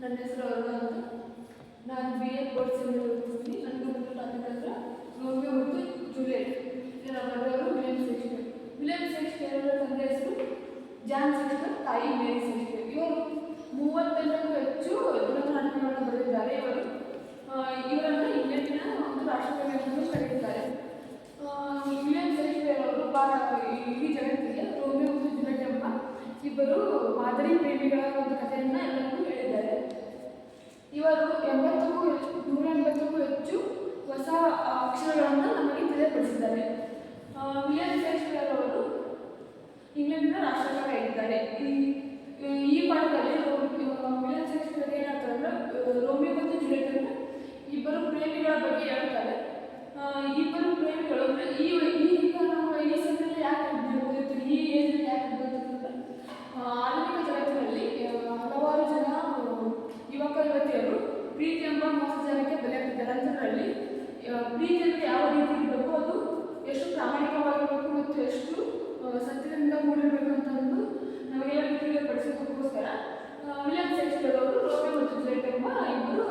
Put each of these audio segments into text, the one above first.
ನನ್ನ ಹೆಸರು ಅವರು ಅಂತ. ನಾನು ಬಿ ಎ ಕೋರ್ಸಿಂದ ಓದಿಸ್ತೀನಿ ನನಗೆ ಒಂದು ಟಾಪಿಕ್ ಹತ್ರ ರೋಮಿಯೋ ಮತ್ತು ಜೂಲಿಯಟ್ ಇದರ ಬರೆದವರು ವಿಲಿಯಂ ಶೇಕ್ಸ್ಪಿಯರ್ ವಿಲಿಯಂ ಶೇಕ್ಸ್ಪಿಯರ್ ಅವರ ತಂದೆ ಹೆಸರು ಜಾನ್ ಶೇಕ್ಸ್ಪಿಯರ್ ತಾಯಿ ಮೇರಿ ಶೇಕ್ಸ್ಪಿಯರ್ ಇವರು ಮೂವತ್ತೆಂಟಕ್ಕೂ ಹೆಚ್ಚು ದಿನನಾಟಕಗಳನ್ನು ಬರೆದಿದ್ದಾರೆ ಇವರು. ಇವರನ್ನು ಇಂಗ್ಲೆಂಡಿನ ಒಂದು ರಾಷ್ಟ್ರಕವಿ ಅಂತಲೂ ಕರೆಯುತ್ತಾರೆ ವಿಲಿಯಂ ಶೇಕ್ಸ್ಪಿಯರ್ ಅವರು ಭಾರತ ಇಡೀ ಜಗತ್ತಿಗೆ ರೋಮಿಯೋ ಮತ್ತು ಜೂಲಿಯಟ್ ಎಂಬ ಇಬ್ಬರು ಮಾದರಿ ಪ್ರೇಮಿಗಳ ಒಂದು ಕಥೆಯನ್ನು ಎಲ್ಲರಿಗೂ ಇವರು ಎಂಬತ್ತಕ್ಕೂ ನೂರ ಎಂಬತ್ತಕ್ಕೂ ಹೆಚ್ಚು ಹೊಸ ಅಕ್ಷರಗಳನ್ನು ನಮಗೆ ತಿಳಿಯಪಡಿಸಿದ್ದಾರೆ ವಿಲಿಯಂ ಶೇಕ್ಸ್ಪಿಯರ್ ಅವರು ಇಂಗ್ಲೆಂಡ್ನ ರಾಷ್ಟ್ರಗಾರ ಇದ್ದಾರೆ ಈ ಪಾಠದಲ್ಲಿ ವಿಲಿಯಂ ಶೇಕ್ಸ್ಪಿಯರ್ ಏನಾಗ್ತಾರೆ ಅಂದರೆ ರೋಮಿಯೋ ಮತ್ತು ಜುಲಿಯಟ್ ಅನ್ನು ಇಬ್ಬರು ಪ್ರೇಮಿಗಳ ಬಗ್ಗೆ ಹೇಳ್ತಾರೆ. ಇಬ್ಬರು ಪ್ರೇಮಿಗಳು ಈ ಪ್ರೀತಿ ಎಂಬ ಮೋಸಜಾರಕ್ಕೆ ಬೆಲೆ ಗ್ರಂಥಗಳಲ್ಲಿ ಪ್ರೀತಿಯನ್ನು ಯಾವ ರೀತಿ ಇರಬೇಕು ಅದು ಎಷ್ಟು ಪ್ರಾಮಾಣಿಕವಾಗಿರಬೇಕು ಮತ್ತು ಎಷ್ಟು ಸತ್ಯದಿಂದ ಮೂಡಿರಬೇಕು ಅಂತಂದು ನಮಗೆಲ್ಲ ತಿಳಿಯಪಡಿಸಿದ್ದಕ್ಕೋಸ್ಕರ ವಿಲಿಯಂ ಶೇಕ್ಸ್ಪಿಯರ್ ಅವರು ರೋಮೆ ಮತ್ತು ಜುಲಿಯಟ್ ಎಂಬ ಇಬ್ಬರು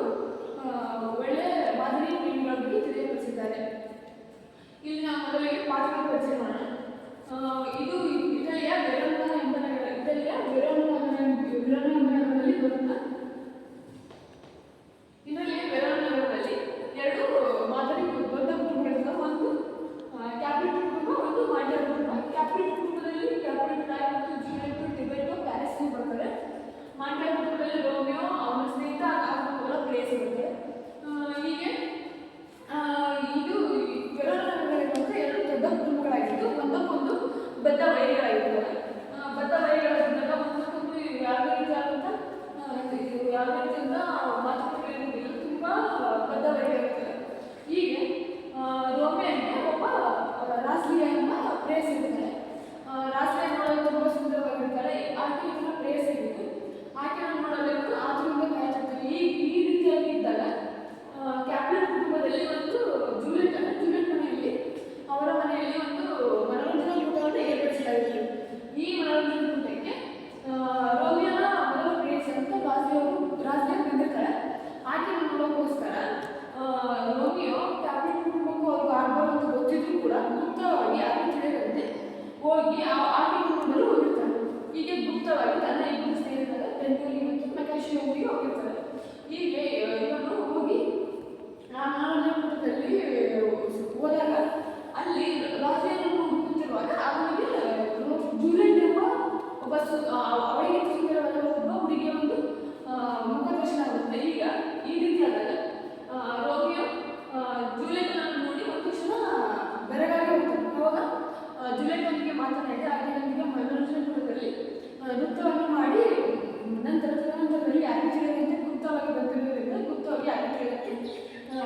ಹೋಗಿ ಆ ಆಟಿಕೆಯಿಂದಲೂ ಹೋಗಿರ್ತಾನೆ ಹೀಗೆ ಗುಪ್ತವಾಗಿ ತನ್ನ ಇಬ್ಬರು ಸ್ನೇಹಿತರ ಬೆಂಗಳೂರಿಗೆ ಮತ್ತು ಮಕೇಶನ ಹೋಗಿರ್ತಾರೆ. ಹೀಗೆ ಇವರು ಹೋಗಿ ಆ ನಾಲ್ಕನೇ ಪುಟದಲ್ಲಿ ಹೋದಾಗ ಅಲ್ಲಿ ರಾಜೇಂದ್ರ ಹುಡುಕುತ್ತಿರುವಾಗ ಅವನಿಗೆ ಜೂಲಿಯಟ್ ಎಂಬ ಒಬ್ಬ ಅವಳಿಗೆ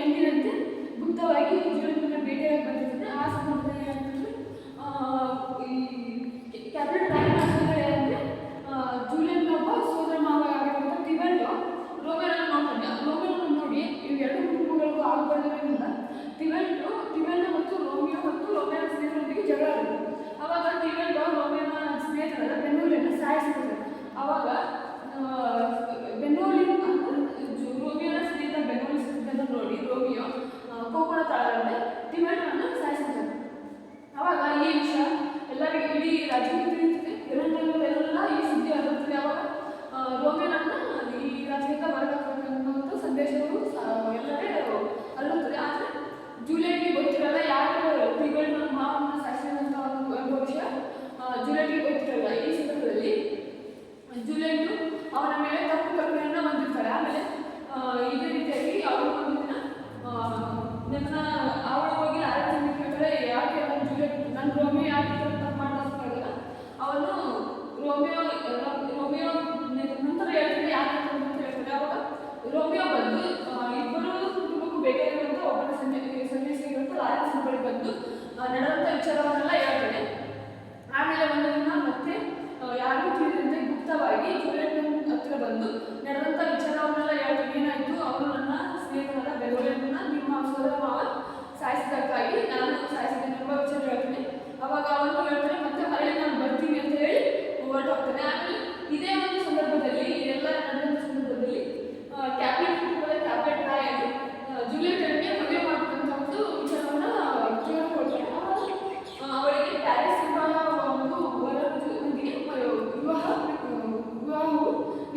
ಹೆಂಗಿರುತ್ತೆ? ಗುಪ್ತವಾಗಿ ಜೀವನವನ್ನು ಭೇಟಿಯಾಗಿ ಬರ್ತಿದ್ರೆ ಆ ಸಂದರ್ಭದಲ್ಲಿ ಏನಂತಂದ್ರೆ ಈ ಕ್ಯಾಬಿನೆಟ್ ಅವನ ಮೇಲೆ ತಪ್ಪು ಕಲ್ಪನೆಯನ್ನ ಹೊಂದಿರ್ತಾರೆ ಆಮೇಲೆ ಇದೇ ರೀತಿಯಾಗಿ ಅವರು ಒಂದು ದಿನ ನನ್ನ, ಅವಳು ಹೋಗಿ ಆರಾಧನೆ ಕೇಳಿದ್ರೆ ಯಾಕೆ ನನ್ನ ಜೂಲಿಯಟ್ ನನ್ನ ರೋಮಿಯೋ ಯಾಕೆ ತಪ್ಪು ಮಾಡಿದಾಗ ಅವನು ರೋಮಿಯೋ ರೋಮಿಯೋ ನಂತರ ಹೇಳ್ತಾರೆ ಯಾಕೆ ಅಂತ ಹೇಳ್ತಾರೆ ಅವಾಗ ರೋಮಿಯೋ ಬಂದು ಇಬ್ಬರು ಕುಟುಂಬಕ್ಕೂ ಬೇಕಾಗಿರುವಂಥ ಒಬ್ಬರ ಸನ್ಯಾಸಿ ಸನ್ಯಾಸಿ ಇರುವಂಥ ರಾಜ ಬಂದು ನಡೆದಂಥ ವಿಚಾರವನ್ನೆಲ್ಲ ಹೇಳ್ತಾರೆ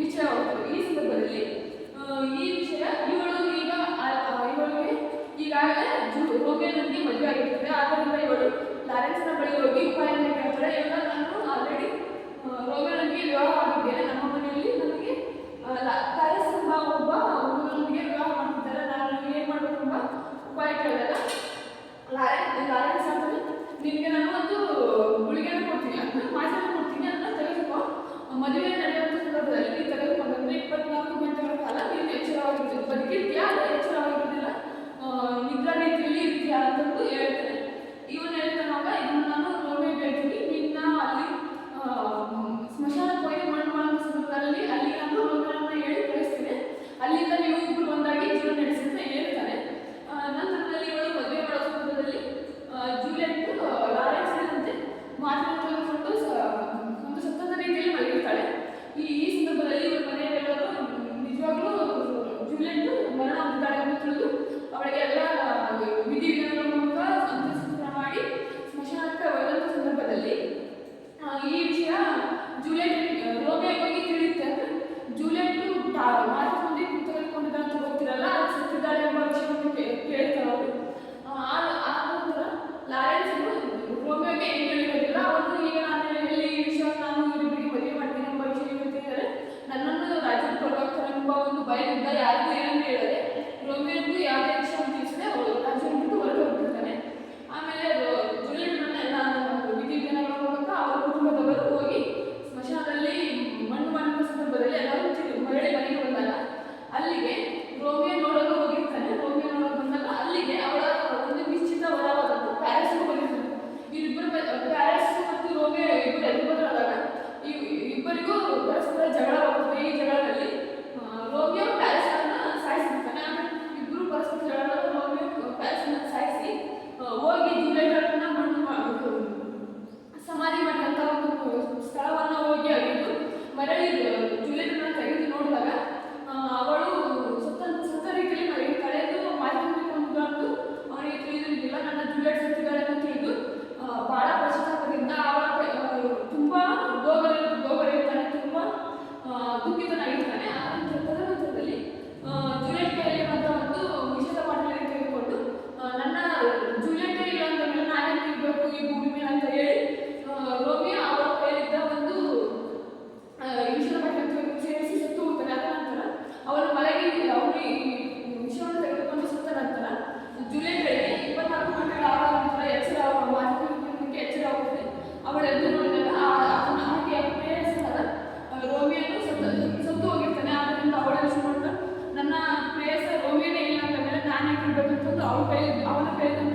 ವಿಷಯ ಹೋಗ್ತದೆ ಈ ಸಂದರ್ಭದಲ್ಲಿ ಈ ವಿಷಯ ಇವಳು ಈಗ ಇವಳಿಗೆ ಈಗಾಗಲೇ ರೋಮಿಯೋನೊಂದಿಗೆ ಮದುವೆ ಆಗಿರ್ತದೆ. ಆದ್ದರಿಂದ ಇವಳು ಲಾರೆನ್ಸ್ನ ಬಳಿ ಹೋಗಿ ಉಪಾಯನ ಕೇಳ್ತಾಳೆ ಇವಳ ನಾನು ಆಲ್ರೆಡಿ ರೋಮಿಯೋನೊಂದಿಗೆ ವಿವಾಹ ಆಗಿದ್ದೆ ನಮ್ಮ ಮನೆಯಲ್ಲಿ ನನಗೆ ಕಾರ್ಯ ಎಂಬ ಒಬ್ಬ ಹುಡುಗನೊಂದಿಗೆ ವಿವಾಹ ಅವಳಿಗೆ ಎಲ್ಲ ರೋಮಿಯನ್ನು ಸತ್ತು ಸತ್ತು ಹೋಗಿರ್ತಾನೆ ಆದ್ದರಿಂದ ಅವಳು ಎಷ್ಟು ನನ್ನ ಪ್ಲೇಸ್ ರೋಮಿಯನೇ ಇಲ್ಲ ಅಂತಂದರೆ ನಾನು ಯಾಕೆ ಇರಬೇಕಂತಂದು ಅವಳ ಕೈ ಅವನ ಕೈಯಲ್ಲಿ